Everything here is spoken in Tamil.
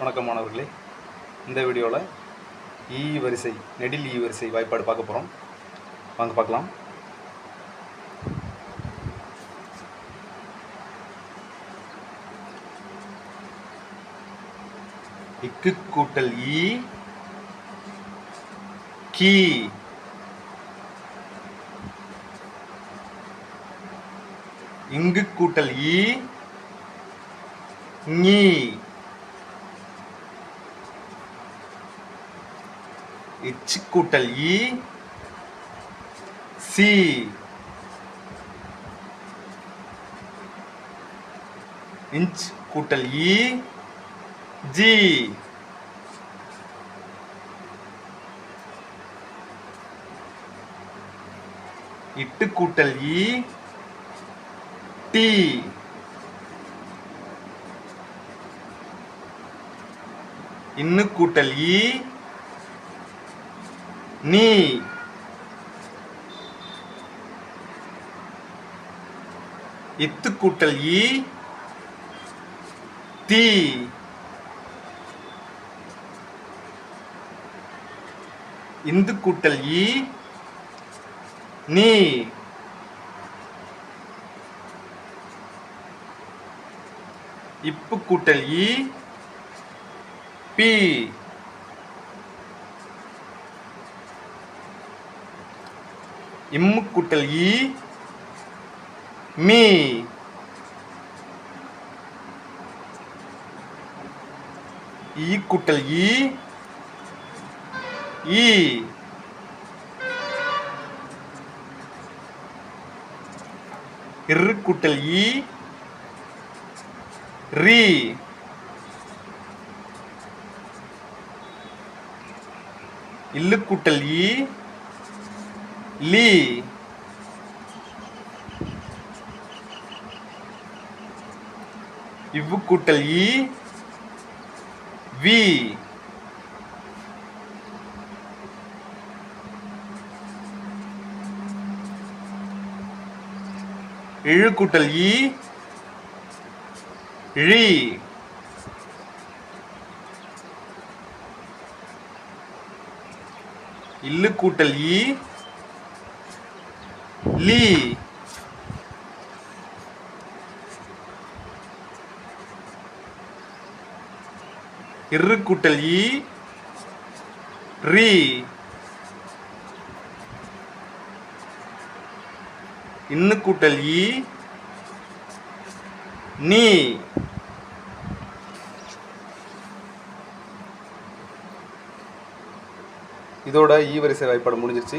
வணக்கம் மாணவர்களே. இந்த வீடியோவில் ஈ e வரிசை நெடில் ஈ வரிசை வாய்ப்பாடு பார்க்க போகிறோம் வாங்க பார்க்கலாம். இக்கு கூட்டல் e, ஈ கீ. இங்கு கூட்டல் ஈ நீ இச்சு கூட்டல் இ சி. இன்ச் கூட்டல் இ ஜி. இட்டு கூட்டல் இ டி. இன்னு கூட்டல் இ நீ. இத்து கூட்டல் ஈ. தீ. இந்து கூட்டல் ஈ. நீ. இப்பு கூட்டல் ஈ. பி. இம்மு கூட்டல் இ மீ. இ கூட்டல் இ ஈ. இரு கூட்டல் இ ரி. இல்லு கூட்டல் ஈ லீ. இவ்வு கூட்டல் இ வி. இழு கூட்டல் இ ழி. இல்லு கூட்டல் இ லீ இரு கூட்டல் இ ரீ இன்னு கூட்டல் இ நீ இதோட ஈ வரிசை வாய்ப்பாடு முடிஞ்சிருச்சு.